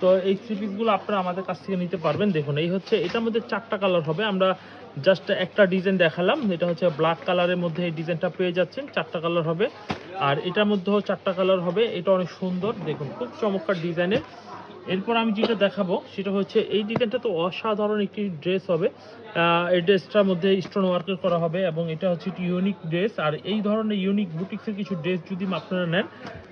তো এই থ্রি পিসগুলো আপনারা আমাদের কাছ থেকে নিতে পারবেন। দেখুন, এই হচ্ছে, এটার মধ্যে চারটা কালার হবে। আমরা জাস্ট একটা ডিজাইন দেখালাম। এটা হচ্ছে ব্ল্যাক কালারের মধ্যে এই ডিজাইনটা পেয়ে যাচ্ছেন। চারটা কালার হবে। আর এটার মধ্যেও চারটা কালার হবে। এটা অনেক সুন্দর। দেখুন, খুব চমৎকার ডিজাইনের এরপর আমি যেটা দেখাবো, সেটা হচ্ছে, এই ডিজাইনটা তো অসাধারণ একটি ড্রেস হবে। এই ড্রেসটার মধ্যে স্টোন ওয়ার্কের করা হবে এবং এটা হচ্ছে একটি ইউনিক ড্রেস আর এই ধরনের ইউনিক বুটিক্সের কিছু ড্রেস যদি আপনারা নেন,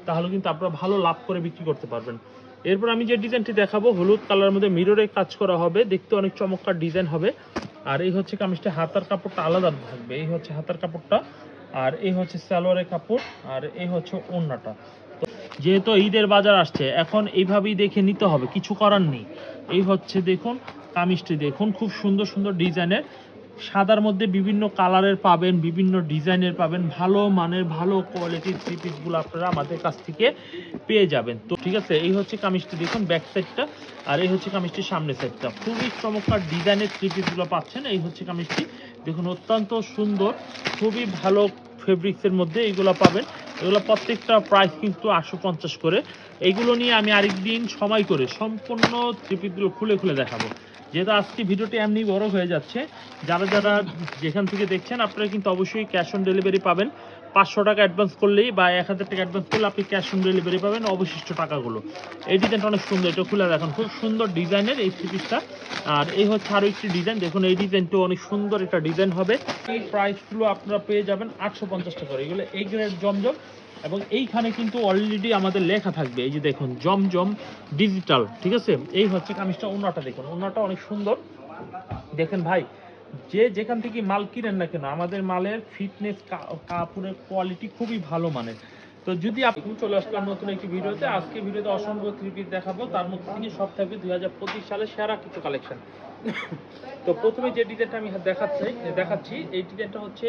তাহলে কিন্তু আপনারা ভালো লাভ করে বিক্রি করতে পারবেন। এরপর আমি যে ডিজাইনটি দেখাবো, হলুদ কালারের মধ্যে মিররে কাজ করা হবে, দেখতে অনেক চমৎকার ডিজাইন হবে। আর এই হচ্ছে কামিজটা, হাতার কাপড়টা আলাদা থাকবে। এই হচ্ছে হাতার কাপড়টা, আর এই হচ্ছে সালোয়ারের কাপড়, আর এই হচ্ছে ওড়নাটা। যেহেতু ঈদের বাজার আসছে, এখন এইভাবেই দেখে নিতে হবে, কিছু করার নেই। এই হচ্ছে দেখুন, কামিজটি দেখুন, খুব সুন্দর সুন্দর ডিজাইনের। সাদার মধ্যে বিভিন্ন কালারের পাবেন, বিভিন্ন ডিজাইনের পাবেন, ভালো মানের, ভালো কোয়ালিটির থ্রি পিসগুলো আপনারা আমাদের কাছ থেকে পেয়ে যাবেন। তো ঠিক আছে, এই হচ্ছে কামিজটি, দেখুন ব্যাক সাইডটা আর এই হচ্ছে কামিজটির সামনের সাইডটা খুবই চমৎকার ডিজাইনের থ্রি পিসগুলো পাচ্ছেন, এই হচ্ছে কামিজটি। দেখুন, অত্যন্ত সুন্দর, খুবই ভালো ফেব্রিক্সের মধ্যে এইগুলো পাবেন। এগুলো প্রত্যেকটা প্রাইস কিন্তু আটশো পঞ্চাশ করে। এইগুলো নিয়ে আমি আরেকদিন সময় করে সম্পূর্ণ থ্রি পিসগুলো খুলে খুলে দেখাবো। যেহেতু আজকে ভিডিওটি এমনি বড় হয়ে যাচ্ছে, যারা যারা যেখান থেকে দেখছেন, আপনারা কিন্তু অবশ্যই ক্যাশ অন ডেলিভারি পাবেন। পাঁচশো টাকা অ্যাডভান্স করলেই বা এক হাজার টাকা অ্যাডভান্স করলে আপনি ক্যাশ অন ডেলিভারি পাবেন অবশিষ্ট টাকাগুলো। এই ডিজাইনটা অনেক সুন্দর, এটা খুলে দেখুন, খুব সুন্দর ডিজাইনের এই থ্রিপিসটা আর এই হচ্ছে আরও একটি ডিজাইন দেখুন এই ডিজাইনটাও অনেক সুন্দর একটা ডিজাইন হবে। এই প্রাইসগুলো আপনারা পেয়ে যাবেন আটশো পঞ্চাশ টাকা এগুলো এই গ্রেড জমজম। এবং এইখানে কিন্তু অলরেডি আমাদের লেখা থাকবে, এই যে দেখুন, জমজম ডিজিটাল ঠিক আছে? এই হচ্ছে কামিজটা অন্যটা দেখুন অন্যটা অনেক সুন্দর। দেখেন ভাই, যে যেখান থেকে মাল কিনেন না কেন, আমাদের মালের ফিটনেস কাপড়ের কোয়ালিটি খুবই ভালো মানের। তো যদি আপনি চলে আসলাম নতুন একটি ভিডিওতে, আজকে ভিডিওতে অসংখ্য থ্রি পিস দেখাবো, তার মধ্যে থেকে সব থাকবে দুই সালের সেরা কিছু কালেকশন তো প্রথমে যে ডিজাইনটা আমি দেখাচ্ছি দেখাচ্ছি, এই ডিজাইনটা হচ্ছে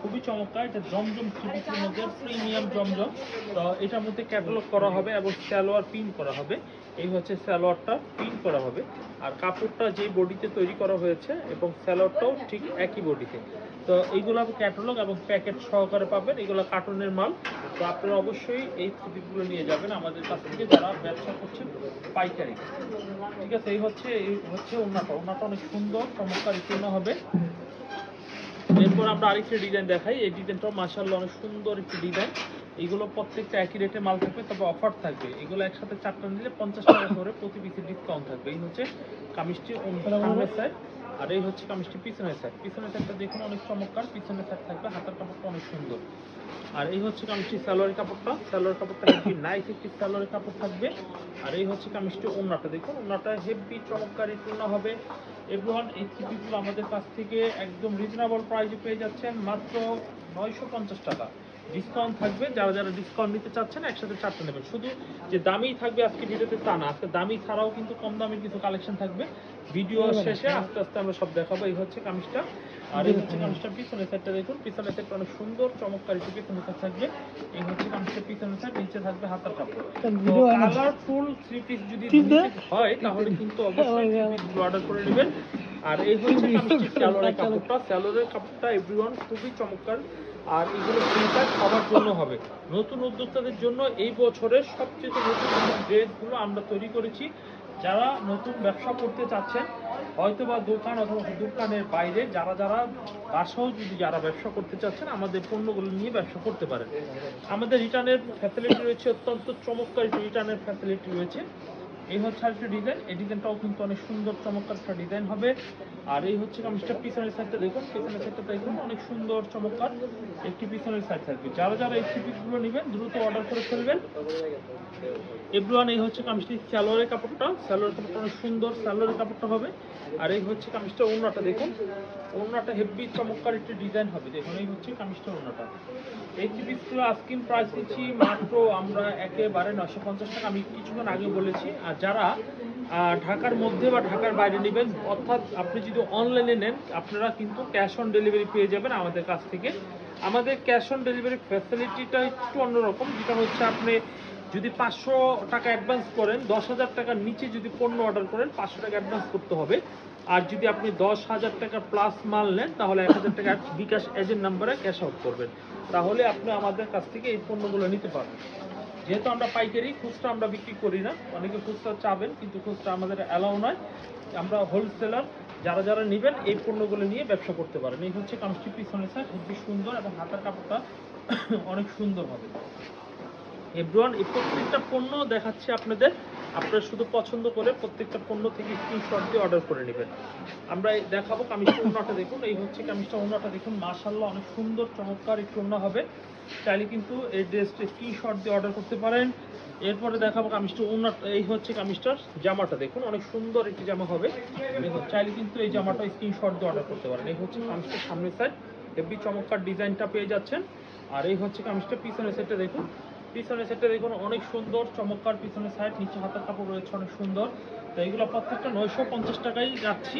খুবই চমৎকার। এটা জমজম থ্রিপিসের মধ্যে প্রিমিয়াম জমজম। তো এটার মধ্যে ক্যাটালগ করা হবে এবং সালোয়ার পিন করা হবে। এই হচ্ছে সালোয়ারটা পিন করা হবে। আর কাপড়টা যে বডিতে তৈরি করা হয়েছে এবং সালোয়ারটাও ঠিক একই বডিতে। তো এইগুলো ক্যাটালগ এবং প্যাকেট সহকারে পাবেন। এগুলো কার্টুনের মাল। তো আপনারা অবশ্যই এই থ্রিপিসগুলো নিয়ে যাবেন আমাদের কাছ থেকে যারা ব্যবসা করছেন পাইকারি। ঠিক আছে, এই হচ্ছে এই হচ্ছে ওনাটা ওনাটা অনেক সুন্দর। চমৎকার উত্তীর্ণ হবে। এরপর আমরা আরেকটি ডিজাইন দেখাই। এই ডিজাইনটাও মার্শাল্লাহ অনেক সুন্দর একটি ডিজাইন এগুলো প্রত্যেকটা একই রেটে মাল থাকবে তবে অফার থাকবে। এগুলো একসাথে চারটা নিলে পঞ্চাশ টাকা করে প্রতি পিসের ডিসকাউন্ট থাকবে। এই হচ্ছে কামিজটি সাইড আর এই হচ্ছে কামিজটি পিছনের সাইড পিছনের সাইডটা দেখুন অনেক চমৎকার, পিছনের সাইড থাকবে, হাতার কাপড়টা অনেক সুন্দর। আর এই হচ্ছে কামিজটি সালোয়ারের কাপড়টা সালোয়ার কাপড়টা হেভি নাইস একটি সালোয়ারের কাপড় থাকবে। আর এই হচ্ছে কামিজটি ওড়নাটা দেখুন, ওড়নাটা হেভি চমৎকার, পূর্ণ হবে। এভরিওয়ান এই থ্রিপিসগুলো আমাদের কাছ থেকে একদম রিজনেবল প্রাইসে পেয়ে যাচ্ছেন মাত্র নয়শো পঞ্চাশ টাকা। ডিসকাউন্ট থাকবে যারা যারা ডিসকাউন্ট নিতে চাচ্ছেন একসাথে চারটে নেবেন। শুধু যে দামি থাকবে আজকে ভিডিওতে তা না আজকে দামি ছাড়াও কিন্তু কম দামের কিছু কালেকশন থাকবে। ভিডিও শেষে আস্তে আস্তে আমরা সব দেখাবো। এই হচ্ছে কামিজটা। আর এই হচ্ছে কামিজটা পিছনের সাইডটা দেখুন। পিছনের সাইডটা অনেক সুন্দর চমৎকার একটু পিছনের সাইড থাকবে। এই হচ্ছে কামিজটা পিছনের সাইড নিচে থাকবে হাতার কাপড়। কালারফুল থ্রি পিস যদি হয় তাহলে কিন্তু অবশ্যই অর্ডার করে নেবেন। আর এই হচ্ছে কামিজটি স্যালোরের কাপড়টা। স্যালোরের কাপড়টা এভরিওয়ান খুবই চমৎকার। আর এগুলো প্রিন্টার সবার জন্য হবে। নতুন উদ্যোক্তাদের জন্য এই বছরের সবচেয়ে নতুন নতুন ড্রেসগুলো আমরা তৈরি করেছি। যারা নতুন ব্যবসা করতে চাচ্ছেন হয়তো বা দোকান অথবা দোকানের বাইরে, যারা যারা বাসাও যদি যারা ব্যবসা করতে চাচ্ছেন, আমাদের পণ্যগুলো নিয়ে ব্যবসা করতে পারেন। আমাদের রিটার্নের ফ্যাসিলিটি রয়েছে, অত্যন্ত চমৎকার রিটার্নের ফ্যাসিলিটি রয়েছে। এই হচ্ছে আরেকটা ডিজাইন এই ডিজাইনটাও কিন্তু অনেক সুন্দর, চমৎকার একটা ডিজাইন হবে। আর এই হচ্ছে কামিজটা পিছনের সাইডটা দেখুন। পিছনের সাইডটা দেখুন, অনেক সুন্দর, চমৎকার একটি পিছনের সাইড থাকবে। যারা যারা এই থ্রিপিসগুলো নেবেন, দ্রুত অর্ডার করে ফেলবেন। এভরিওয়ান, এই হচ্ছে কামিজটি স্যালোয়ারের কাপড়টা। স্যালোয়ারের কাপড়টা অনেক সুন্দর স্যালোয়ারের কাপড়টা হবে। আর এই হচ্ছে কামিজটা ওড়নাটা দেখুন। ওড়নাটা হেভি চমৎকার একটি ডিজাইন হবে। দেখুন, এই হচ্ছে কামিজটা ওড়নাটা। এই থ্রিপিসগুলো আস্কিং প্রাইস দিচ্ছি মাত্র আমরা একেবারে নশো পঞ্চাশ টাকা। আমি কিছুক্ষণ আগে বলেছি আর যারা ঢাকার মধ্যে বা ঢাকার বাইরে নেবেন, অর্থাৎ আপনি যদি অনলাইনে নেন, আপনারা কিন্তু ক্যাশ অন ডেলিভারি পেয়ে যাবেন আমাদের কাছ থেকে। আমাদের ক্যাশ অন ডেলিভারি ফ্যাসিলিটিটা একটু অন্যরকম, যেটা হচ্ছে আপনি যদি পাঁচশো টাকা অ্যাডভান্স করেন, দশ হাজার টাকার নিচে যদি পণ্য অর্ডার করেন, পাঁচশো টাকা অ্যাডভান্স করতে হবে। আর যদি আপনি দশ হাজার টাকা প্লাস মাল নেন, তাহলে এক হাজার টাকা বিকাশ এজেন্ট নাম্বারে ক্যাশ আউট করবেন। তাহলে আপনি আমাদের কাছ থেকে এই পণ্যগুলো নিতে পারবেন। যেহেতু আমরা পাইকারি, খুচরা আমরা বিক্রি করি না। অনেকে খুচরা চাবেন, কিন্তু খুচরা আমাদের অ্যালাউ নয়। আমরা হোলসেলার যারা যারা নেবেন, এই পণ্যগুলো নিয়ে ব্যবসা করতে পারেন। এই হচ্ছে কামষ্টি পিছনে স্যার খুবই সুন্দর এবং হাতের কাপড়টা অনেক সুন্দর হবে। এভরিওয়ান এই প্রত্যেকটা পণ্য দেখাচ্ছে আপনাদের। আপনারা শুধু পছন্দ করে প্রত্যেকটা পণ্য থেকে স্ক্রিনশট দিয়ে অর্ডার করে নেবেন। আমরা দেখাবো কামিজটা ওনাটা দেখুন। এই হচ্ছে কামিজটা ওনাটা দেখুন। মাশাল্লাহ অনেক সুন্দর, চমৎকার একটু ওনা হবে। চাইলে কিন্তু এই ড্রেসটা শর্ট দিয়ে অর্ডার করতে পারেন। এরপরে দেখাবো কামিজটা। অন্য এই হচ্ছে কামিজটার জামাটা। দেখুন, অনেক সুন্দর একটি জামা হবে। চাইলে কিন্তু এই জামাটা স্ক্রিনশট দিয়ে অর্ডার করতে পারেন। এই হচ্ছে কামিজটার সামনের সাইড হেভি চমৎকার ডিজাইনটা পেয়ে যাচ্ছেন। আর এই হচ্ছে কামিজটা পিছনের সাইডটা দেখুন। পিছনের সাইডটা দেখুন, অনেক সুন্দর, চমৎকার পিছনের সাইড নিচে হাতের কাপড় রয়েছে, অনেক সুন্দর। তো এগুলো প্রত্যেকটা নয়শো পঞ্চাশ টাকাই রাখছি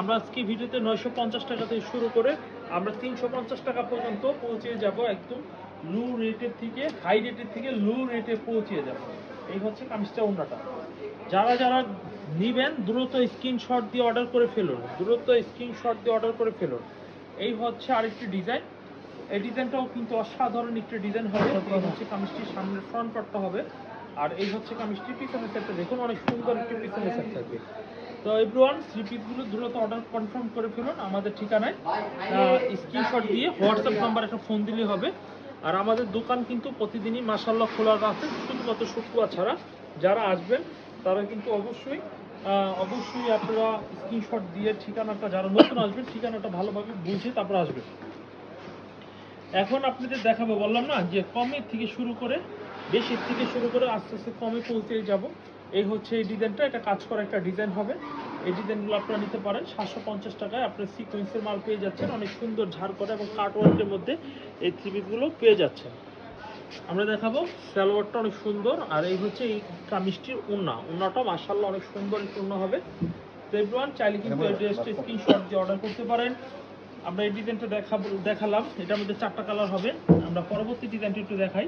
আমরা আজকে ভিডিওতে নয়শো পঞ্চাশ টাকা থেকে শুরু করে আমরা তিনশো পঞ্চাশ টাকা পর্যন্ত পৌঁছে যাব একদম লো রেটের থেকে হাই রেটের থেকে লো রেটে পৌঁছে যাব। এই হচ্ছে কামিজটা অন্যটা যারা যারা নিবেন, দ্রুত স্ক্রিনশট দিয়ে অর্ডার করে ফেলুন, দ্রুত স্ক্রিনশট দিয়ে অর্ডার করে ফেলুন। এই হচ্ছে আরেকটি ডিজাইন এই ডিজাইনটাও কিন্তু অসাধারণ একটি ডিজাইন হবে। হচ্ছে কামিজটির সামনের ফ্রন্ট পার্টটা হবে। আর এই হচ্ছে কামিজটির পিছনের সেটটা দেখুন অনেক সুন্দর একটি পিছনের সেট থাকবে তো এভরিওয়ান থ্রি পিসগুলো দ্রুত অর্ডার কনফার্ম করে ফেলুন আমাদের ঠিকানায়। স্ক্রিনশট দিয়ে হোয়াটসঅ্যাপ নাম্বার একটা ফোন দিলে হবে। আর আমাদের দোকান কিন্তু প্রতিদিনই মাসাল্লাহ খোলা আছে শুধুমাত্র শুক্রবার ছাড়া। যারা আসবেন তারা কিন্তু অবশ্যই অবশ্যই আপনারা স্ক্রিনশট দিয়ে ঠিকানাটা যারা নতুন আসবেন ঠিকানাটা ভালোভাবে বুঝে তারপর আসবেন। এখন আপনাদের দেখাবো বললাম না যে কমের থেকে শুরু করে বেশির থেকে শুরু করে আস্তে আস্তে কমে পৌঁছে যাব। এই হচ্ছে এই ডিজাইনটা এটা কাজ করা একটা ডিজাইন হবে। এই ডিজাইনগুলো আপনারা নিতে পারেন। সাতশো পঞ্চাশ টাকায় আপনার সিকোয়েন্সের মাল পেয়ে যাচ্ছেন। অনেক সুন্দর ঝাড় করা এবং কাট ওয়ার্কের মধ্যে এই থ্রি পিসগুলো পেয়ে যাচ্ছেন। আমরা দেখাবো সালোয়ারটা অনেক সুন্দর। আর এই হচ্ছে এই কামিজটির উন্না। উন্নাটা মাসাল্লাহ অনেক সুন্দর একটু উন্না হবে। তো এভরিওয়ান চাইলে কিন্তু এই ড্রেসটা স্ক্রিনশট দিয়ে অর্ডার করতে পারেন। আমরা এই ডিজাইনটা দেখাবো দেখালাম। এটার মধ্যে চারটা কালার হবে। আমরা পরবর্তী ডিজাইনটা একটু দেখাই।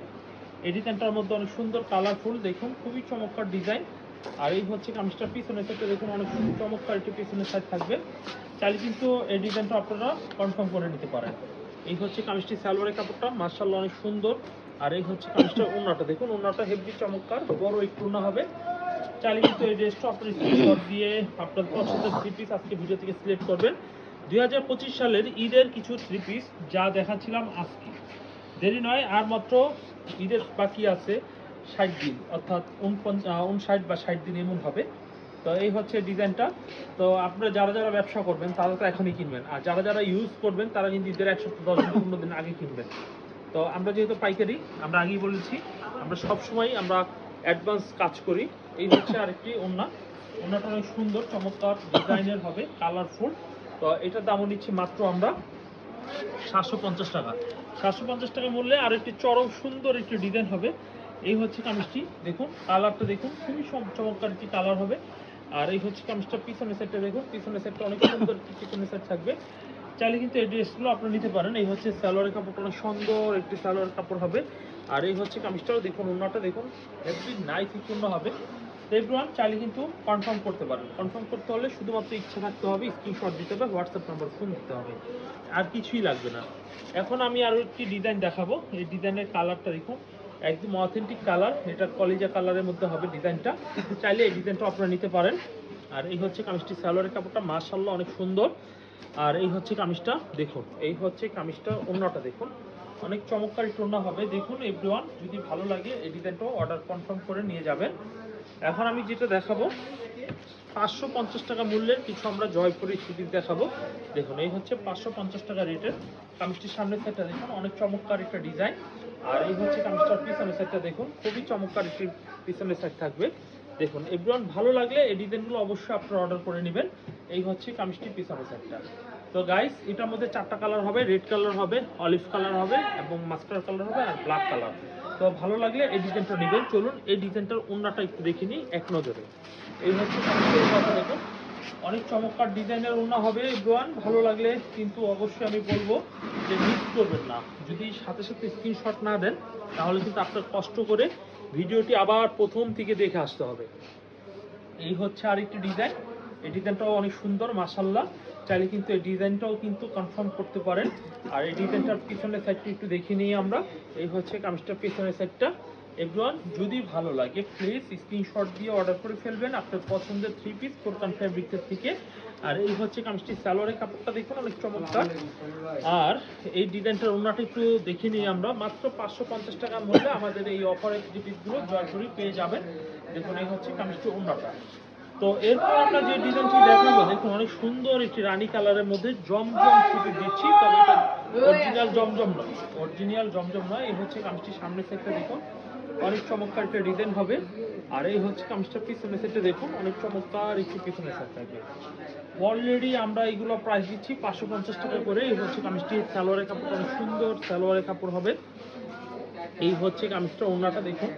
এই ডিজাইনটার মধ্যে অনেক সুন্দর কালারফুল দেখুন, খুবই চমৎকার ডিজাইন। আর এই হচ্ছে কামিজটার পিছনের সাইডটা দেখুন, অনেক সুন্দর চমৎকার একটি পিছনের সাইড থাকবে। চাইলে কিন্তু এই ডিজাইনটা আপনারা কনফার্ম করে নিতে পারেন। এই হচ্ছে কামিজটি সালোয়ারের কাপড়টা মার্শাল্লাহ অনেক সুন্দর। আর এই হচ্ছে কামিজটার ওনাটা দেখুন ওনাটা হেভি চমৎকার, বড় একটু ওনা হবে। চাইলে কিন্তু এই ড্রেসটা আপনার স্ক্রিনশট দিয়ে আপনার পছন্দের থ্রি পিস আজকে ভিডিও থেকে সিলেক্ট করবেন। দুই হাজার পঁচিশ সালের ঈদের কিছু থ্রি পিস যা দেখাচ্ছিলাম আজকে। দেরি নয়, আর মাত্র ঈদের বাকি আছে ষাট দিন, অর্থাৎ উনষাট বা ষাট দিন এমন হবে। তো এই হচ্ছে ডিজাইনটা। তো আপনারা যারা যারা ব্যবসা করবেন, তারা তো এখনই কিনবেন। আর যারা যারা ইউজ করবেন, তারা কিন্তু ঈদের একশো দশ দিন, পনেরো দিন আগে কিনবেন। তো আমরা যেহেতু পাইকারি, আমরা আগেই বলেছি, আমরা সবসময় আমরা অ্যাডভান্স কাজ করি। এই হচ্ছে আরেকটি ওন্না। ওন্নাটা অনেক সুন্দর, চমৎকার ডিজাইনের হবে কালারফুল তো এটার দামও নিচ্ছি মাত্র আমরা সাতশো পঞ্চাশ টাকা। সাতশো পঞ্চাশ টাকা মূল্যে আর একটি চরম সুন্দর একটি ডিজাইন হবে। এই হচ্ছে কামিজটি, দেখুন, কালারটা দেখুন, খুবই চমৎকার একটি কালার হবে। আর এই হচ্ছে কামিজটা, পিছনের সেটটা দেখুন, পিছনের সেটটা অনেক সুন্দর পিছনের সেট থাকবে। চাইলে কিন্তু এই ড্রেসগুলো আপনারা নিতে পারেন। এই হচ্ছে সালোয়ারের কাপড়টা, অনেক সুন্দর একটি সালোয়ারের কাপড় হবে। আর এই হচ্ছে কামিজটাও, দেখুন অন্যটা দেখুন একটি একটু হবে। এভরিওয়ান চাইলে কিন্তু কনফার্ম করতে পারেন কনফার্ম করতে হলে শুধুমাত্র ইচ্ছা থাকতে হবে স্ক্রিনশট দিতে হবে হোয়াটসঅ্যাপ নাম্বার ফোন দিতে হবে। আর কিছুই লাগবে না। এখন আমি আরও একটি ডিজাইন দেখাবো। এই ডিজাইনের কালারটা দেখুন। একদম অথেন্টিক কালার এটা কলিজা কালারের মধ্যে হবে ডিজাইনটা চাইলে এই ডিজাইনটা আপনারা নিতে পারেন। আর এই হচ্ছে কামিজটি সালোয়ারের কাপড়টা। মাশাল্লাহ অনেক সুন্দর। আর এই হচ্ছে কামিজটা, দেখুন। এই হচ্ছে কামিজটা অন্যটা দেখুন। অনেক চমৎকার অন্য হবে। দেখুন এভরিওয়ান যদি ভালো লাগে, এই ডিজাইনটাও অর্ডার কনফার্ম করে নিয়ে যাবেন। এখন আমি যেটা দেখাবো, পাঁচশো পঞ্চাশ টাকা মূল্যের কিছু আমরা জয়পুরি সিরিজ দেখাবো। দেখুন, এই হচ্ছে পাঁচশো পঞ্চাশ টাকা রেটের কামিজটির সামনের সাইডটা দেখুন, অনেক চমৎকার একটা ডিজাইন। আর এই হচ্ছে কামিজটার পিছনের সাইডটা দেখুন, খুবই চমৎকার একটি পিছনের সাইড থাকবে। দেখুন, এভরিওয়ান ভালো লাগলে এই ডিজাইনগুলো অবশ্যই আপনারা অর্ডার করে নেবেন। এই হচ্ছে কামিজটির পিছনের সাইডটা তো গাইস এটার মধ্যে চারটা কালার হবে রেড কালার হবে অলিভ কালার হবে এবং মাস্টার কালার হবে আর ব্ল্যাক কালার তো ভালো লাগলে এই ডিজাইনটা নেবেন। চলুন, এই ডিজাইনটার অন্যটা একটু দেখে নিই, এক নজরে। এই হচ্ছে দেখুন। অনেক চমৎকার ডিজাইনের ওনা হবে ব্রোয়ান ভালো লাগলে কিন্তু অবশ্যই আমি বলব যে মিস করবেন না। যদি সাথে সাথে স্ক্রিনশট না দেন, তাহলে কিন্তু আপনার কষ্ট করে ভিডিওটি আবার প্রথম থেকে দেখে আসতে হবে। এই হচ্ছে আরেকটি ডিজাইন এই ডিজাইনটাও অনেক সুন্দর মাসাল্লাহ চাইলে কিন্তু এই ডিজাইনটাও কিন্তু কনফার্ম করতে পারেন। আর এই ডিজাইনটার পিছনের সাইডটা একটু দেখে নিই আমরা। এই হচ্ছে কামিজটার পিছনের সাইডটা এভরিওয়ান যদি ভালো লাগে প্লিজ স্ক্রিনশট দিয়ে অর্ডার করে ফেলবেন আপনার পছন্দের থ্রি পিস ফোরকান ফ্যাব্রিক্সের থেকে। আর এই হচ্ছে কামিজটি সালোয়ারের কাপড়টা দেখুন, অনেক চমৎকার। আর এই ডিজাইনটার ওনাটা একটু দেখে নিই আমরা। মাত্র পাঁচশো পঞ্চাশ টাকার মধ্যে আমাদের এই অফারের যে পিসগুলো জয়পুরি পেয়ে যাবেন। দেখুন, এই হচ্ছে কামিজটি ওনাটা তো এরপর আমরা যে ডিজাইনটি দেখাবো, দেখুন অনেক সুন্দর একটি রানী কালারের মধ্যে জমজম ছুটি দিচ্ছি, তবে এটা অরিজিনাল জমজম নয় অরিজিনাল জমজম নয়। এই হচ্ছে কামিজটি সামনের সাইডটা দেখুন, অনেক চমৎকার একটা ডিজাইন হবে। আর এই হচ্ছে কামিজটা পিছনের সাইডটা দেখুন, অনেক চমৎকার একটু পিছনের সাইড থাকবে। অলরেডি আমরা এগুলো প্রাইস দিচ্ছি পাঁচশো পঞ্চাশ টাকা করে। এই হচ্ছে কামিজটি সালোয়ারের কাপড়, অনেক সুন্দর সালোয়ারের কাপড় হবে। এই হচ্ছে কামিজটা ওনাটা দেখুন।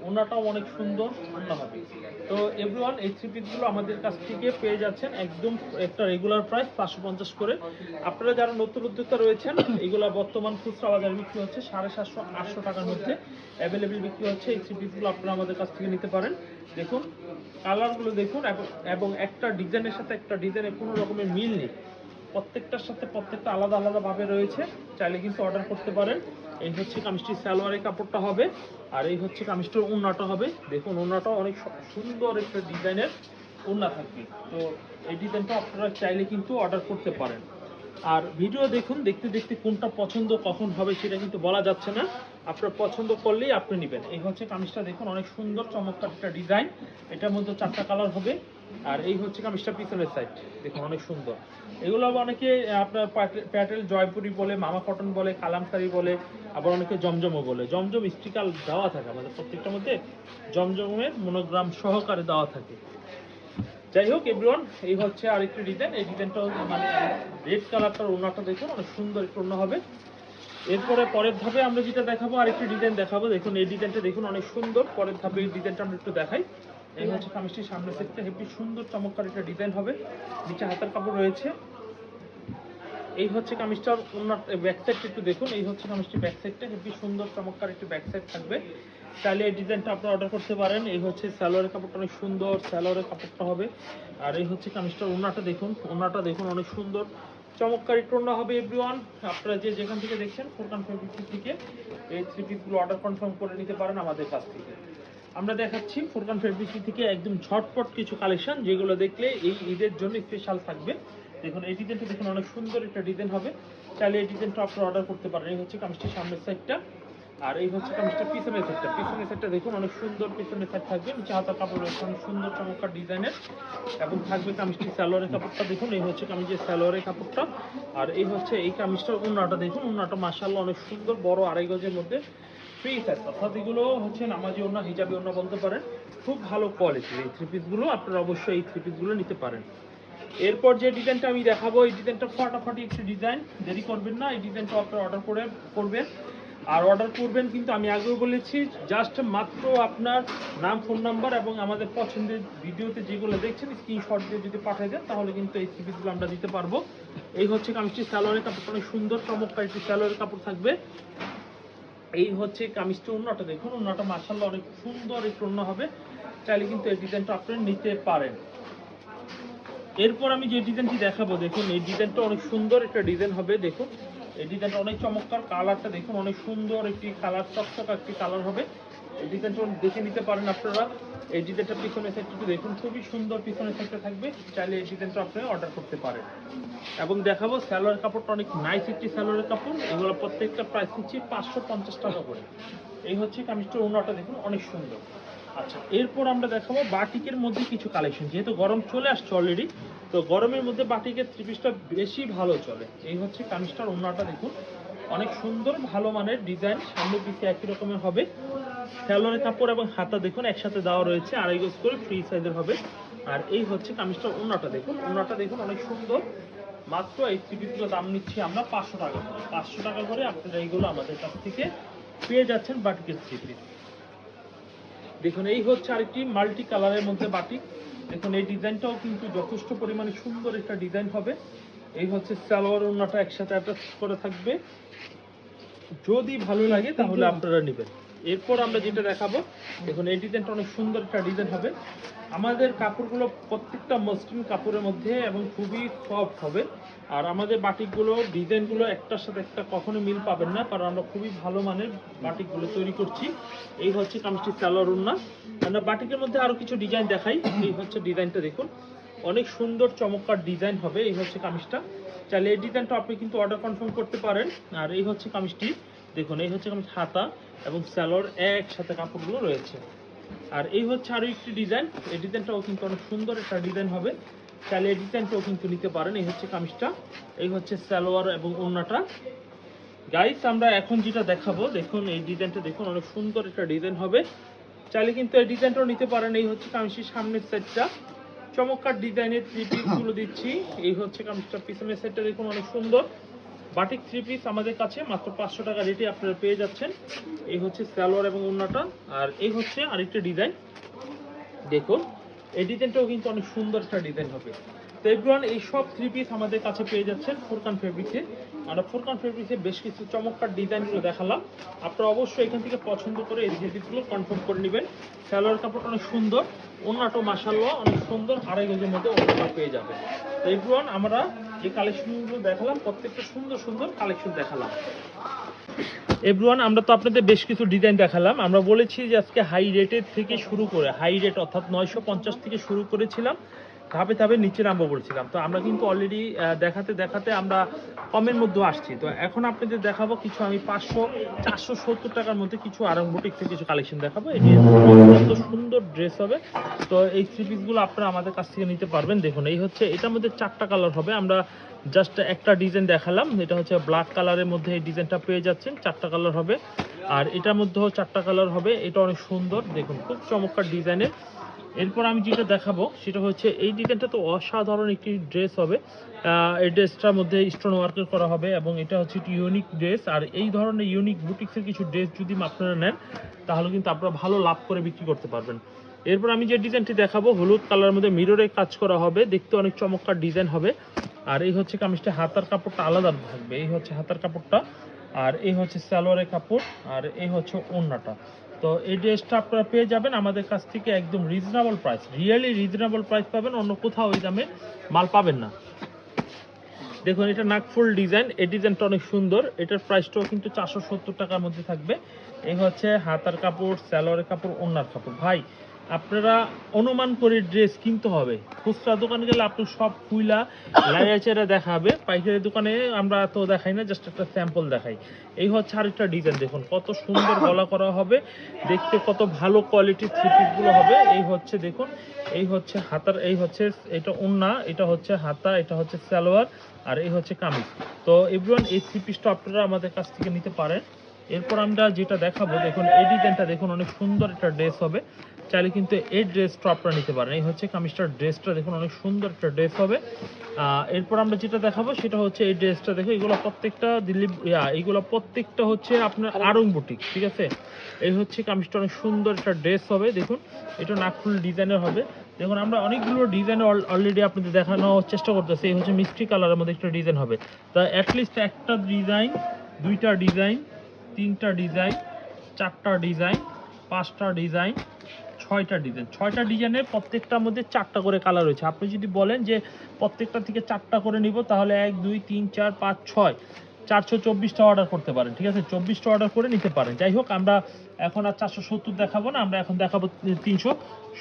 ওনাটাও অনেক সুন্দর ওনা হবে। তো এভরিওয়ান এই থ্রি পিসগুলো আমাদের কাছ থেকে পেয়ে যাচ্ছেন একদম একটা রেগুলার প্রাইস পাঁচশো পঞ্চাশ করে। আপনারা যারা নতুন উদ্যোক্তা রয়েছেন, এগুলো বর্তমান খুচরা বাজারে বিক্রি হচ্ছে সাড়ে সাতশো, আটশো টাকার মধ্যে। অ্যাভেলেবেল বিক্রি হচ্ছে এই থ্রি পিসগুলো আপনারা আমাদের কাছ থেকে নিতে পারেন। দেখুন কালারগুলো দেখুন, এবং- এবং একটা ডিজাইনের সাথে একটা ডিজাইনের কোনো রকমের মিল নেই। প্রত্যেকটার সাথে প্রত্যেকটা আলাদা আলাদাভাবে রয়েছে। চাইলে কিন্তু অর্ডার করতে পারেন। এই হচ্ছে কামিজটির সালোয়ারের কাপড়টা হবে, আর এই হচ্ছে কামিজটির ওড়নাটা হবে। দেখুন, ওড়নাটা অনেক সুন্দর একটা ডিজাইনের ওড়না থাকবে। তো এই ডিজাইনটা আপনারা চাইলে কিন্তু অর্ডার করতে পারেন। আর ভিডিও দেখুন, দেখতে দেখতে কোনটা পছন্দ, কখন হবে সেটা কিন্তু বলা যাচ্ছে না। আপনার পছন্দ করলেই আপনি নেবেন। এই হচ্ছে কামিজটা, দেখুন, অনেক সুন্দর, চমৎকার একটা ডিজাইন। এটার মধ্যে চারটা কালার হবে। আর এই হচ্ছে কামিজটা পিছনের সাইড দেখুন অনেক সুন্দর। এগুলো আবার অনেকে আপনার প্যাটেল, জয়পুরি বলে, মামা কটন বলে, কালামকারি বলে, আবার অনেকে জমজমও বলে। জমজম স্টিকার দেওয়া থাকে আমাদের প্রত্যেকটার মধ্যে, জমজমের মনোগ্রাম সহকারে দেওয়া থাকে। যাই হোক এভরিওয়ান এই হচ্ছে আরেকটি ডিজাইন এই ডিজাইনটা মানে রেড কালারটার ওনাটা দেখুন, অনেক সুন্দর একটু ওনা হবে। এরপরে পরের ধাপে আমরা যেটা দেখাবো, আরেকটি ডিজাইন দেখাবো। দেখুন, এই ডিজাইনটা দেখুন অনেক সুন্দর। পরের ধাপে এই ডিজাইনটা আমরা একটু দেখাই। এই হচ্ছে কামিজটির সামনের সেটটা। হেভি সুন্দর চমৎকার একটা ডিজাইন হবে। নিচে হাতার কাপড় রয়েছে। এই হচ্ছে কামিজটার ওনার ব্যাক সাইডটা একটু দেখুন। এই হচ্ছে কামিজটির ব্যাক সাইডটা হেভি সুন্দর চমৎকার একটি ব্যাক সাইড থাকবে। চাইলে এই ডিজাইনটা আপনারা অর্ডার করতে পারেন। এই হচ্ছে স্যালোয়ারের কাপড়টা অনেক সুন্দর স্যালোয়ারের কাপড়টা হবে। আর এই হচ্ছে কামিজটার ওনাটা দেখুন। ওনাটা দেখুন অনেক সুন্দর। চমৎকার ওনা হবে এভরিওয়ান আপনারা যে যেখান থেকে দেখছেন ফোরকান ফেব্রিক থেকে, এই থ্রি পিসগুলো অর্ডার কনফার্ম করে নিতে পারেন আমাদের কাছ থেকে। আমরা দেখাচ্ছি ফোরকান ফেব্রিক থেকে একদম ঝটপট কিছু কালেকশন যেগুলো দেখলে এই ঈদের জন্য স্পেশাল থাকবে। দেখুন, এই ডিজাইনটা দেখুন, অনেক সুন্দর একটা ডিজাইন হবে। চাইলে এই ডিজাইনটা আপনারা অর্ডার করতে পারেন। এই হচ্ছে কামিজটির সামনের সাইডটা আর এই হচ্ছে কামিজটা পিছনের সাইডটা পিছনের সাইডটা দেখুন, অনেক সুন্দর পিছনের সাইড থাকবে। নিচে হাতার কাপড় রয়েছে, অনেক সুন্দর চমৎকার ডিজাইনের এবং থাকবে কামিজটি সালোয়ারের কাপড়টা। দেখুন, এই হচ্ছে কামিজের সালোয়ারের কাপড়টা। আর এই হচ্ছে এই কামিজটার উন্নাটা। দেখুন, উন্নাটা মাসাল্লাহ অনেক সুন্দর, বড় আড়াই গজের মধ্যে। ফ্রি সাইজ অর্থাৎ এগুলো হচ্ছে নামাজি ওনা হিজাবি ওনা বলতে পারেন। খুব ভালো কোয়ালিটির এই থ্রি পিসগুলো আপনারা অবশ্যই এই থ্রি পিসগুলো নিতে পারেন। এরপর যে ডিজাইনটা আমি দেখাবো, এই ডিজাইনটা ফাটাফাটি একটি ডিজাইন দেরি করবেন না, এই ডিজাইনটা আপনারা অর্ডার করে করবেন। আর অর্ডার করবেন কিন্তু আমি আগেও বলেছি জাস্ট মাত্র আপনার নাম ফোন নাম্বার এবং আমাদের পছন্দের ভিডিওতে যেগুলো দেখছেন স্ক্রিনশট দিয়ে যদি পাঠিয়ে দেন, তাহলে কিন্তু এই সিরিজগুলো আমরা দিতে পারব। এই হচ্ছে কামিজটি স্যালোয়ারের কাপড়টা অনেক সুন্দর, চমৎকার একটি স্যালোয়ারের কাপড় থাকবে। এই হচ্ছে কামিজটা অন্যটা দেখুন অন্যটা মার্শাল্লাহ অনেক সুন্দর, একটু অন্য হবে। চাইলে কিন্তু এই ডিজাইনটা আপনি নিতে পারেন। এরপর আমি যে ডিজাইনটি দেখাবো, দেখুন, এই ডিজাইনটা অনেক সুন্দর একটা ডিজাইন হবে, দেখুন। এই ডিজাইনটা অনেক চমৎকার, কালারটা দেখুন, অনেক সুন্দর একটি কালার, চকচক একটি কালার হবে। ডিজাইনটা দেখে নিতে পারেন আপনারা। এই ডিজাইনটা পিছনের সাইডটা দেখুন, খুবই সুন্দর পিছনের সাইডটা থাকবে। চাইলে এই ডিজাইনটা আপনারা অর্ডার করতে পারেন। এবং দেখাবো স্যালোয়ার কাপড়টা অনেক নাইস একটি স্যালোয়ারের কাপড়। এগুলো প্রত্যেকটা প্রাইস নিচ্ছি পাঁচশো পঞ্চাশ টাকা করে। এই হচ্ছে কামিজটার ওনাটা দেখুন, অনেক সুন্দর। আচ্ছা এরপর আমরা দেখাবো বাটিকের মধ্যে কিছু কালেকশন যেহেতু গরম চলে আসছে অলরেডি তো গরমের মধ্যে বাটিকের থ্রি পিসটা বেশি ভালো চলে। এই হচ্ছে কামিজটার ওনাটা দেখুন। অনেক সুন্দর, ভালো মানের ডিজাইন সামনে পিছিয়ে একই রকমের হবে। স্যালোয়ারের কাপড় এবং হাতা দেখুন, একসাথে দেওয়া রয়েছে। আড়াই গজ করে ফ্রি সাইজের হবে। আর এই হচ্ছে কামিজটা ওনাটা দেখুন। ওনাটা দেখুন, অনেক সুন্দর। মাত্র এই থ্রি পিসগুলো দাম নিচ্ছি আমরা পাঁচশো টাকা করে। পাঁচশো টাকা করে আপনারা এইগুলো আমাদের কাছ থেকে পেয়ে যাচ্ছেন বাটিকের পিস দেখুন, এই হচ্ছে আরেকটি মাল্টি কালারের মধ্যে বাটিক। দেখুন, এই ডিজাইনটাও কিন্তু যথেষ্ট পরিমাণে সুন্দর একটা ডিজাইন হবে। এই হচ্ছে সালোয়ার ওড়নাটা একসাথে অ্যাটাচ করে থাকবে। যদি ভালো লাগে তাহলে আপনারা নেবেন। এরপর আমরা যেটা দেখাবো, দেখুন, এই ডিজাইনটা অনেক সুন্দর একটা ডিজাইন হবে। আমাদের কাপড়গুলো প্রত্যেকটা মসলিন কাপড়ের মধ্যে এবং খুবই সফট হবে। আর আমাদের বাটিকগুলো, ডিজাইনগুলো একটার সাথে একটা কখনো মিল পাবেন না, কারণ আমরা খুবই ভালো মানের বাটিকগুলো তৈরি করছি। এই হচ্ছে কামিজটি সালোয়ার উন্না আমরা বাটিকের মধ্যে আরও কিছু ডিজাইন দেখাই। এই হচ্ছে ডিজাইনটা দেখুন। অনেক সুন্দর, চমৎকার ডিজাইন হবে। এই হচ্ছে কামিজটা। চাইলে এই ডিজাইনটা আপনি কিন্তু অর্ডার কনফার্ম করতে পারেন। আর এই হচ্ছে কামিজটি। দেখুন, এই হচ্ছে কামিজ হাতা। এবং স্যালোর একসাথে কাপড়গুলো রয়েছে। আর এই হচ্ছে আরও একটি ডিজাইন। এই ডিজাইনটাও কিন্তু অনেক সুন্দর একটা ডিজাইন হবে। চাইলে এই ডিজাইনটাও কিন্তু নিতে পারেন। এই হচ্ছে কামিজটা। এই হচ্ছে সালোয়ার এবং ওড়নাটা। গাইস আমরা এখন যেটা দেখাবো, দেখুন, এই ডিজাইনটা দেখুন, অনেক সুন্দর একটা ডিজাইন হবে। চাইলে কিন্তু এই ডিজাইনটাও নিতে পারেন। এই হচ্ছে কামিজের সামনের সেটটা চমৎকার ডিজাইনের থ্রি পিসগুলো দিচ্ছি। এই হচ্ছে কামিজটা। পিছনের সেটটা দেখুন, অনেক সুন্দর। বাটিক থ্রি পিস আমাদের কাছে, মাত্র পাঁচশো টাকা রেটে আপনারা পেয়ে যাচ্ছেন। এই হচ্ছে সালোয়ার এবং ওড়নাটা আর এই হচ্ছে আরেকটা ডিজাইন দেখুন, এই ডিজাইনটাও কিন্তু অনেক সুন্দর একটা ডিজাইন হবে। তো এভরিওয়ান এই সব থ্রি পিস আমাদের কাছে পেয়ে যাচ্ছেন ফোরকান ফেব্রিক্সে আমরা ফোরকান ফেব্রিক্সে বেশ কিছু চমৎকার ডিজাইনগুলো দেখালাম। আপনারা অবশ্যই এখান থেকে পছন্দ করে এই জিনিসগুলো কনফার্ম করে নেবেন। সালোয়ার কাপড়টা অনেক সুন্দর ওনাটো মাসাল্লাহ অনেক সুন্দর, আড়াই গজের মধ্যে ওনাটা পেয়ে যাবেন। তো আমরা যে কালেকশনগুলো দেখালাম, প্রত্যেকটা সুন্দর সুন্দর কালেকশন দেখালাম। এভরিওয়ান আমরা তো আপনাদের বেশ কিছু ডিজাইন দেখালাম। আমরা বলেছি যে আজকে হাই রেটের থেকে শুরু করে হাই রেট অর্থাৎ নয়শো পঞ্চাশ থেকে শুরু করেছিলাম। ধাপে ধাপে নিচে নামবো বলছিলাম। তো আমরা কিন্তু অলরেডি দেখাতে দেখাতে আমরা কমের মধ্যে আসছি। তো এখন আপনাদের দেখাবো কিছু, আমি পাঁচশো, চারশো সত্তর টাকার মধ্যে কিছু আরং বুটিক থেকে কিছু কালেকশন দেখাবো। এটি অত্যন্ত সুন্দর ড্রেস হবে। তো এই থ্রি পিসগুলো আপনারা আমাদের কাছ থেকে নিতে পারবেন। দেখুন, এই হচ্ছে, এটার মধ্যে চারটা কালার হবে। আমরা জাস্ট একটা ডিজাইন দেখালাম। এটা হচ্ছে ব্ল্যাক কালারের মধ্যে এই ডিজাইনটা পেয়ে যাচ্ছেন। চারটা কালার হবে। আর এটার মধ্যেও চারটা কালার হবে। এটা অনেক সুন্দর। দেখুন, খুব চমৎকার ডিজাইনের এরপর আমি যেটা দেখাবো, সেটা হচ্ছে এই ডিজাইনটা তো অসাধারণ একটি ড্রেস হবে। এই ড্রেসটার মধ্যে স্টোন ওয়ার্কের করা হবে এবং এটা হচ্ছে একটি ইউনিক ড্রেস আর এই ধরনের ইউনিক বুটিক্সের কিছু ড্রেস যদি আপনারা নেন, তাহলে কিন্তু আপনারা ভালো লাভ করে বিক্রি করতে পারবেন। এরপর আমি যে ডিজাইনটি দেখাবো, হলুদ কালার মধ্যে মিররে কাজ করা হবে। দেখতে অনেক চমৎকার ডিজাইন হবে। আর এই হচ্ছে কামিজটা, হাতার কাপড়টা আলাদা থাকবে। এই হচ্ছে হাতার কাপড়টা, আর এই হচ্ছে সালোয়ারের কাপড়, আর এই হচ্ছে ওড়নাটা। তো এই ড্রেসটা আপনারা পেয়ে যাবেন আমাদের কাছ থেকে একদম reasonable price really reasonable price পাবেন, অন্য কোথাও ওই দামে মাল পাবেন না। দেখুন, এটা নাকফুল ডিজাইন, এই ডিজাইনটা অনেক সুন্দর। এটার প্রাইসটাও কিন্তু চারশো সত্তর টাকার মধ্যে থাকবে। এই হচ্ছে হাতার কাপড় স্যালোয়ারের কাপড় ওনার কাপড়। ভাই আপনারা অনুমান করে ড্রেস কিনতে হবে। খুচরা দোকানে গেলে আপনি সব খুইলা লাইয়াচেরা দেখাবে। পাইকারি দোকানে আমরা তো দেখাই না জাস্ট একটা স্যাম্পল দেখাই। এই হচ্ছে আরেকটা ডিজাইন দেখুন কত সুন্দর গলা করা হবে, দেখতে কত ভালো কোয়ালিটির থ্রি পিসগুলো হবে। এই হচ্ছে, দেখুন, এই হচ্ছে হাতার, এই হচ্ছে, এটা ওন্না এটা হচ্ছে হাতা, এটা হচ্ছে সালোয়ার, আর এই হচ্ছে কামিজ। তো এভরিওয়ান এই থ্রি পিসটা আপনারা আমাদের কাছ থেকে নিতে পারেন। এরপর আমরা যেটা দেখাবো, দেখুন, এই ডিজাইনটা দেখুন, অনেক সুন্দর একটা ড্রেস হবে। চাইলে কিন্তু এই ড্রেসটা আপনারা নিতে পারেন। এই হচ্ছে কামিজটার ড্রেসটা, দেখুন অনেক সুন্দর একটা ড্রেস হবে। এরপর আমরা যেটা দেখাবো সেটা হচ্ছে এই ড্রেসটা দেখো, এগুলো প্রত্যেকটা দিল্লি এইগুলো প্রত্যেকটা হচ্ছে আপনার আরং বুটিক, ঠিক আছে? এই হচ্ছে কামিজটা অনেক সুন্দর একটা ড্রেস হবে, দেখুন। এটা নাকফুল ডিজাইনের হবে। দেখুন, আমরা অনেকগুলো ডিজাইন অলরেডি আপনাদের দেখানোর চেষ্টা করতেছি। এই হচ্ছে মিষ্টি কালারের মধ্যে একটা ডিজাইন হবে। তা অ্যাটলিস্ট একটা ডিজাইন, দুইটা ডিজাইন, তিনটা ডিজাইন, চারটা ডিজাইন, পাঁচটা ডিজাইন ছয়টা ডিজাইন ছয়টা ডিজাইনের প্রত্যেকটার মধ্যে চারটা করে কালার রয়েছে। আপনি যদি বলেন যে প্রত্যেকটা থেকে চারটা করে নিব, তাহলে এক, দুই, তিন, চার, পাঁচ, ছয়। চারশো চব্বিশটা অর্ডার করতে পারেন, ঠিক আছে? চব্বিশটা অর্ডার করে নিতে পারেন। যাই হোক, আমরা এখন আর চারশো সত্তর দেখাবো না, আমরা এখন দেখাবো তিনশো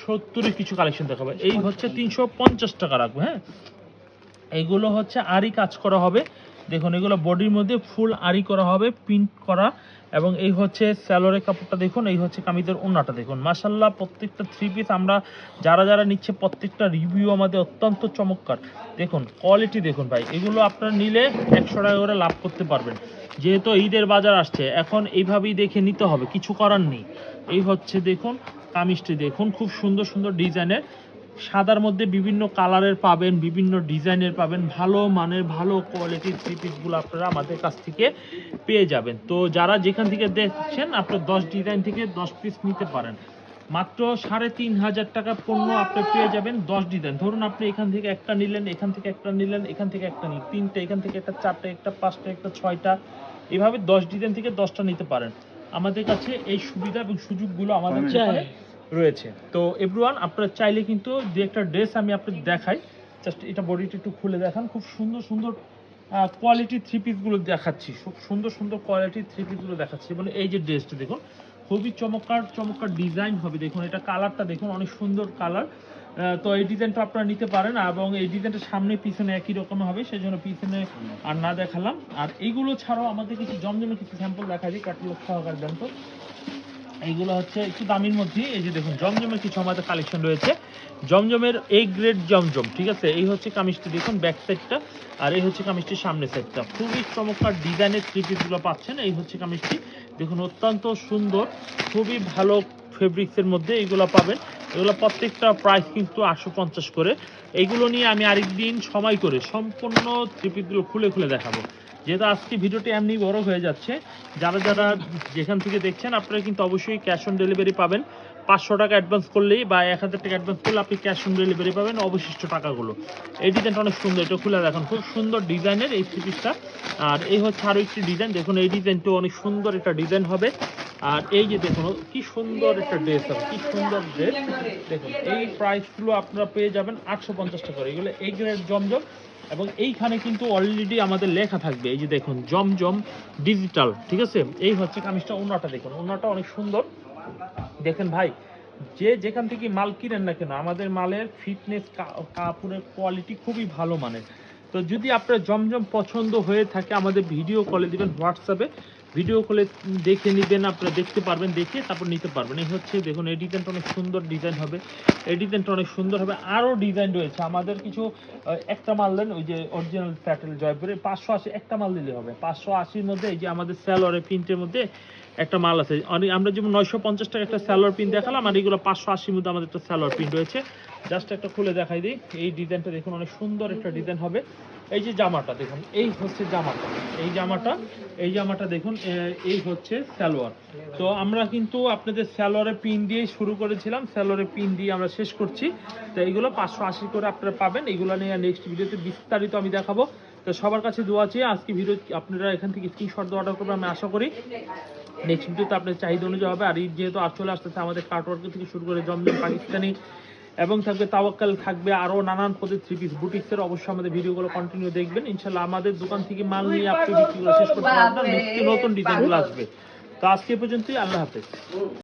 সত্তরের কিছু কালেকশন দেখাবো। এই হচ্ছে তিনশো পঞ্চাশ টাকা রাখব হ্যাঁ? এইগুলো হচ্ছে আরই কাজ করা হবে। দেখুন, এগুলো বডির মধ্যে ফুল আরি করা হবে, প্রিন্ট করা, এবং এই হচ্ছে স্যালোরের কাপড়টা দেখুন, এই হচ্ছে কামিজের ওন্নাটা দেখুন। মাসাল্লাহ প্রত্যেকটা থ্রি পিস আমরা যারা যারা নিচ্ছে প্রত্যেকটা রিভিউ আমাদের অত্যন্ত চমৎকার। দেখুন কোয়ালিটি দেখুন ভাই, এগুলো আপনারা নিলে একশো টাকা করে লাভ করতে পারবেন। যেহেতু ঈদের বাজার আসছে, এখন এইভাবেই দেখে নিতে হবে, কিছু করার নেই। এই হচ্ছে দেখুন, কামিজটি দেখুন, খুব সুন্দর সুন্দর ডিজাইনের সাদার মধ্যে বিভিন্ন কালারের পাবেন বিভিন্ন ডিজাইনের পাবেন ভালো মানের ভালো কোয়ালিটির থ্রি পিসগুলো আপনারা আমাদের কাছ থেকে পেয়ে যাবেন। তো যারা যেখান থেকে দেখছেন আপনার দশ ডিজাইন থেকে দশ পিস নিতে পারেন। মাত্র সাড়ে তিন হাজার টাকা পণ্য আপনি পেয়ে যাবেন দশ ডিজাইন ধরুন আপনি এখান থেকে একটা নিলেন এখান থেকে একটা নিলেন এখান থেকে একটা নিলেন তিনটা এখান থেকে একটা চারটা একটা পাঁচটা একটা ছয়টা এভাবে দশ ডিজাইন থেকে দশটা নিতে পারেন। আমাদের কাছে এই সুবিধা এবং সুযোগগুলো আমাদের। এখানে রয়েছে। তো এভরিওয়ান, আপনারা চাইলে কিন্তু দু একটা ড্রেস আমি আপনাদের দেখাই। জাস্ট এটা বডিটা একটু খুলে দেখান। খুব সুন্দর সুন্দর কোয়ালিটি থ্রি পিসগুলো দেখাচ্ছি। খুব সুন্দর সুন্দর কোয়ালিটির থ্রি পিসগুলো দেখাচ্ছি। মানে এই যে ড্রেসটা দেখুন, খুবই চমৎকার চমৎকার ডিজাইন হবে। দেখুন, এটা কালারটা দেখুন, অনেক সুন্দর কালার তো এই ডিজাইনটা আপনারা নিতে পারেন এবং এই ডিজাইনটা সামনে, পিছনে একই রকম হবে। সেই জন্য পিছনে আর না দেখালাম। আর এইগুলো ছাড়াও আমাদের কিছু জমজমের কিছু স্যাম্পল দেখা দিই ক্যাটালগ সহকারে দেন তো এইগুলো হচ্ছে একটু দামির মধ্যে এই যে দেখুন, জমজমের কিছু আমাদের কালেকশন রয়েছে। জমজমের এই গ্রেড জমজম, ঠিক আছে? এই হচ্ছে কামিজটি, দেখুন ব্যাক সাইডটা আর এই হচ্ছে কামিজটির সামনের সাইডটা খুবই চমৎকার ডিজাইনের থ্রি পাচ্ছেন। এই হচ্ছে কামিজটি। দেখুন, অত্যন্ত সুন্দর, খুবই ভালো ফেব্রিক্সের মধ্যে এইগুলো পাবেন। এগুলো প্রত্যেকটা প্রাইস কিন্তু আটশো পঞ্চাশ করে। এইগুলো নিয়ে আমি আরেকদিন সময় করে সম্পূর্ণ থ্রি খুলে খুলে দেখাবো। যেহেতু আজকে ভিডিওটি এমনি বড় হয়ে যাচ্ছে, যারা যারা যেখান থেকে দেখছেন, আপনারা কিন্তু অবশ্যই ক্যাশ অন ডেলিভারি পাবেন। পাঁচশো টাকা অ্যাডভান্স করলেই বা এক হাজার টাকা অ্যাডভান্স করলে আপনি ক্যাশ অন ডেলিভারি পাবেন অবশিষ্ট টাকাগুলো। এই ডিজাইনটা অনেক সুন্দর, এটা খুলে দেখুন। খুব সুন্দর ডিজাইনের এই থ্রি পিসটা আর এই হচ্ছে আরও একটি ডিজাইন দেখুন এই ডিজাইনটা অনেক সুন্দর একটা ডিজাইন হবে। আর এই যে দেখুন, কি সুন্দর একটা ড্রেস হবে, কি সুন্দর ড্রেস দেখুন, এই প্রাইসগুলো আপনারা পেয়ে যাবেন আটশো পঞ্চাশ টাকা এগুলো এই গ্রেড জমজম, এবং এইখানে কিন্তু অলরেডি আমাদের লেখা থাকবে। এই যে দেখুন, জমজম ডিজিটাল ঠিক আছে? এই হচ্ছে কামিজটা ওনাটা দেখুন। ওনাটা অনেক সুন্দর। দেখেন ভাই, যে যেখান থেকে মাল কিনেন না কেন, আমাদের মালের ফিটনেস কাপড়ের কোয়ালিটি খুবই ভালো মানের। তো যদি আপনার জমজম পছন্দ হয়ে থাকে, আমাদের ভিডিও কলে দিবেন হোয়াটসঅ্যাপে ভিডিও কলে দেখে নেবেন, আপনারা দেখতে পারবেন, দেখে তারপর নিতে পারবেন। এই হচ্ছে, দেখুন, এই অনেক সুন্দর ডিজাইন হবে। এই অনেক সুন্দর হবে। আরও ডিজাইন রয়েছে। আমাদের কিছু একটা মাল দেন, ওই যে অরিজিনাল প্যাটেল জয়পুরে পাঁচশো আশি, একটা মাল দিলে হবে। পাঁচশো আশির মধ্যে এই যে আমাদের স্যালোয়ারের প্রিন্টের মধ্যে একটা মাল আছে। আমরা যেমন নয়শো পঞ্চাশ টাকা একটা স্যালোয়ার পিন দেখালাম, আর এগুলো পাঁচশো আশির মধ্যে আমাদের একটা স্যালোয়ার পিন রয়েছে। জাস্ট একটা খুলে দেখাই দিই। এই ডিজাইনটা দেখুন, অনেক সুন্দর একটা ডিজাইন হবে। এই যে জামাটা দেখুন, এই হচ্ছে জামাটা। এই জামাটা এই জামাটা দেখুন এই হচ্ছে সালোয়ার তো আমরা কিন্তু আপনাদের সালোয়ারের পিন দিয়ে শুরু করেছিলাম। সালোয়ারের পিন দিয়ে আমরা শেষ করছি। তো এইগুলো পাঁচশো আশি করে আপনারা পাবেন। এইগুলো নিয়ে নেক্সট ভিডিওতে বিস্তারিত আমি দেখাবো। তো সবার কাছে দোয়া চেয়ে আজকে ভিডিও আপনারা এখান থেকে স্ক্রিনশট দিয়ে অর্ডার করবেন, আমি আশা করি। নেক্সট তো আপনার চাহিদা অনুযায়ী হবে। আর ঈদ যেহেতু আর চলে আসতেছে আমাদের কার্টওয়ার্ক থেকে শুরু করে জমজম পাকিস্তানি এবং থাকবে তাওয়াক্কাল, থাকবে আরও নানান পদে থ্রি পিস বুটিক্সের অবশ্যই আমাদের ভিডিওগুলো কন্টিনিউ দেখবেন। ইনশাল্লাহ আমাদের দোকান থেকে মাল নিয়ে আপনি বিক্রি করে শেষ করতে পারবেন। নতুন ডিজাইনগুলো আসবে। তো আজকে পর্যন্তই, আল্লাহ হাফেজ।